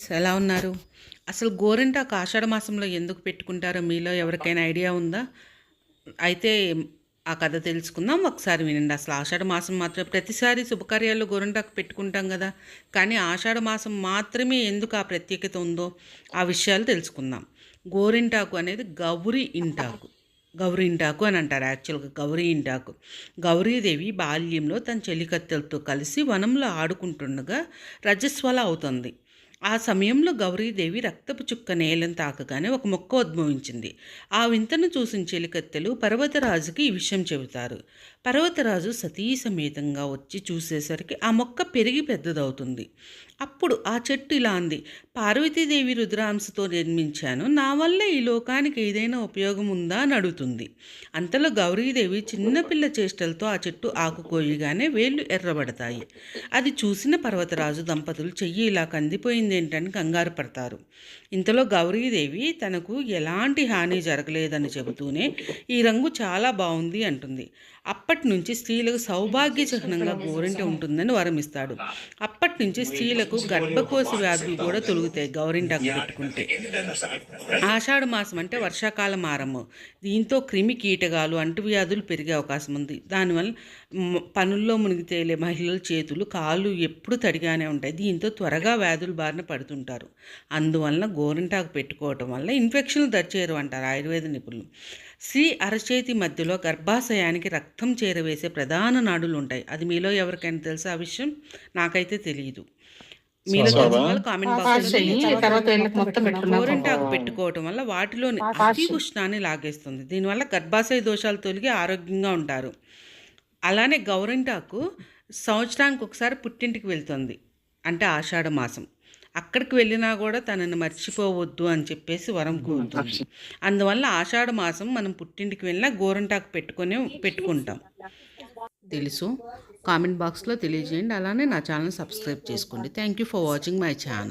ఎలా ఉన్నారు? అసలు గోరింటాకు ఆషాఢ మాసంలో ఎందుకు పెట్టుకుంటారో మీలో ఎవరికైనా ఐడియా ఉందా? అయితే ఆ కథ తెలుసుకుందాం ఒకసారి వినండి. అసలు ఆషాఢ మాసం మాత్రం ప్రతిసారి శుభకార్యాల్లో గోరింటాకు పెట్టుకుంటాం కదా. కానీ ఆషాఢ మాసం మాత్రమే ఎందుకు ఆ ప్రత్యేకత ఉందో ఆ విషయాలు తెలుసుకుందాం. గోరింటాకు అనేది గౌరీ ఇంటాకు. గౌరీ ఇంటాకు అని అంటారు యాక్చువల్గా గౌరీ ఇంటాకు. గౌరీదేవి బాల్యంలో తన చెలికత్తెలతో కలిసి వనంలో ఆడుకుంటుండగా రజస్వల అవుతుంది. ఆ సమయంలో గౌరీదేవి రక్తపు చుక్క నేలను తాకగానే ఒక మొక్క ఉద్భవించింది. ఆ వింతను చూసిన చెలికత్తెలు పర్వతరాజుకి ఈ విషయం చెబుతారు. పర్వతరాజు సతీసమేతంగా వచ్చి చూసేసరికి ఆ మొక్క పెరిగి పెద్దదవుతుంది. అప్పుడు ఆ చెట్టు ఇలా అంది పార్వతీదేవి రుద్రాంశతో నిర్మించాను నా వల్ల ఈ లోకానికి ఏదైనా ఉపయోగం ఉందా అని అడుగుతుంది. అంతలో గౌరీదేవి చిన్నపిల్ల చేష్టలతో ఆ చెట్టు ఆకుకోయగానే వేళ్ళు ఎర్రబడతాయి. అది చూసిన పర్వతరాజు దంపతులు చెయ్యి ఇలా కందిపోయింది ఏంటని కంగారు పడతారు. ఇంతలో గౌరీదేవి తనకు ఎలాంటి హాని జరగలేదని చెబుతూనే ఈ రంగు చాలా బాగుంది అంటుంది. అప్పటి అప్పటి నుంచి స్త్రీలకు సౌభాగ్య చిహ్నంగా గోరింట ఉంటుందని వరమిస్తాడు. అప్పటి నుంచి స్త్రీలకు గర్భకోశ వ్యాధులు కూడా తొలుగుతాయి గౌరింటాకు పెట్టుకుంటే. ఆషాఢ మాసం అంటే వర్షాకాలం ఆరంభం. దీంతో క్రిమి కీటకాలు అంటువ్యాధులు పెరిగే అవకాశం ఉంది. దానివల్ల పనుల్లో మునిగి తేలే మహిళల చేతులు కాళ్ళు ఎప్పుడు తడిగానే ఉంటాయి. దీంతో త్వరగా వ్యాధులు బారిన పడుతుంటారు. అందువలన గోరింటాకు పెట్టుకోవటం వల్ల ఇన్ఫెక్షన్లు దరిచేరు అంటారు ఆయుర్వేద నిపుణులు. స్త్రీ అరచేతి మధ్యలో గర్భాశయానికి రక్తం చేరవేసే ప్రధాన నాడులు ఉంటాయి అది మీలో ఎవరికైనా తెలుసా ఆ విషయం? నాకైతే తెలియదు మీలో తెలిసిన వాళ్ళు కామెంట్ బాక్స్ తర్వాత వీళ్ళకి మొత్తం పెట్టుకున్నాం. గోరింటాకు పెట్టుకోవటం వల్ల వాటిలోని అతి ఉష్ణాన్ని లాగేస్తుంది. దీనివల్ల గర్భాశయ దోషాలు తొలగి ఆరోగ్యంగా ఉంటారు. అలానే గౌరింటాకు సంవత్సరానికి ఒకసారి పుట్టింటికి వెళ్తుంది. అంటే ఆషాఢ మాసం. అక్కడికి వెళ్ళినా కూడా తనని మర్చిపోవద్దు అని చెప్పేసి వరం కోరుతుంది. అందువల్ల ఆషాఢ మాసం మనం పుట్టింటికి వెళ్ళినా గోరంటాకు పెట్టుకొని పెట్టుకుంటాం. తెలుసు. కామెంట్ బాక్స్లో తెలియజేయండి. అలానే నా ఛానల్ సబ్స్క్రైబ్ చేసుకోండి. Thank you for watching my channel